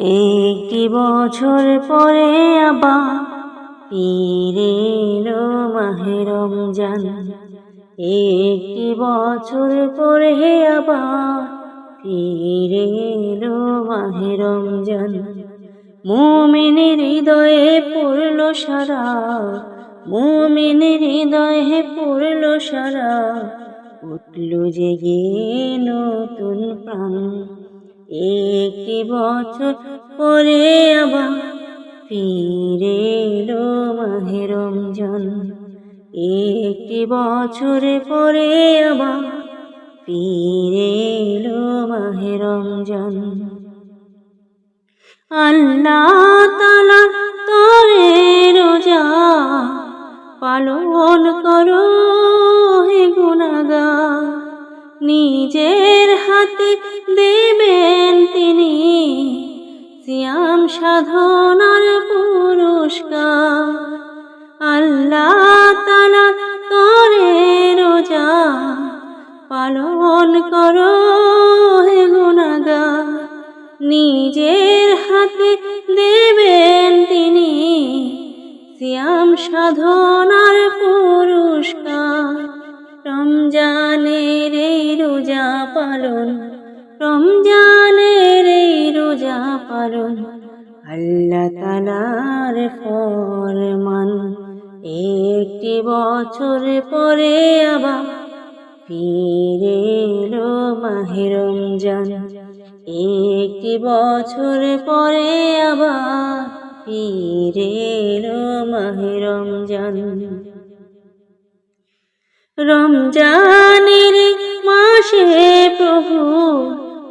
একটি বছর পরে আবার ফিরে এলো মাহে রমজান। একটি বছর পরে আবার ফিরে এলো মাহে রমজান। মুমিনের হৃদয়ে পড়ল সারা মুমিনের হৃদয়ে পড়ল সারা, উঠল জেগে নতুন প্রাণ। একটি বছর পরে আবার ফিরে এলো মাহে রমজান। একটি বছর পরে আবার ফিরে এলো মাহে রমজান। আল্লাহ তালা তরে রোজা পালন করো হে গুনাগা নিজের হাতে তিনি সিয়াম সাধনার পুরস্কার। আল্লাহ তালা তরে রোজা পালন করো, হে নিজের হাতে দেবেন তিনি সিয়াম সাধনার পুরস্কার। রমজানের এই রোজা পালন রমজানের এই রোজা পালন আল্লাহ তালার একটি বছর পরে আবার ফিরে এলো মাহে রমজান। একটি বছর পরে আবার ফিরে এলো মাহে রমজান। রমজানের মাসে প্রভু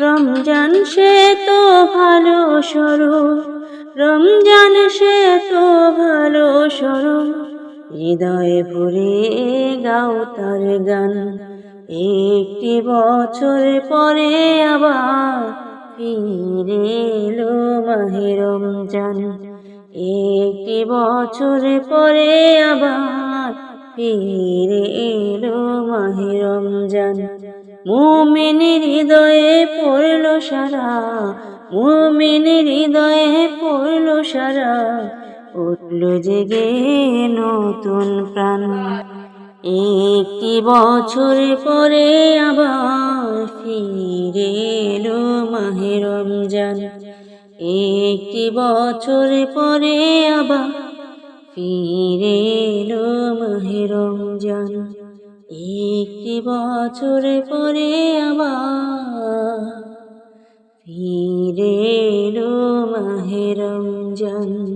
রমজান সে তো ভালো সরু রমজান সে তো ভালো সরু হৃদয়ে ভরে গাও তার গান। একটি বছর পরে আবার ফিরে এলো মাহে রমজান। একটি বছর পরে আবার ফিরে এলো মাহে রমজান। মুমিনের হৃদয়ে পড়ল সারা, মুমিনের হৃদয়ে পড়ল সারা। উঠল জেগে নতুন প্রাণ। একটি বছর পরে আবার ফিরে এলো মাহে রমজান। একটি বছর পরে আবার ফিরে এলো রমজান। একটি বছর পরে আবার ফিরে এলো রমজান।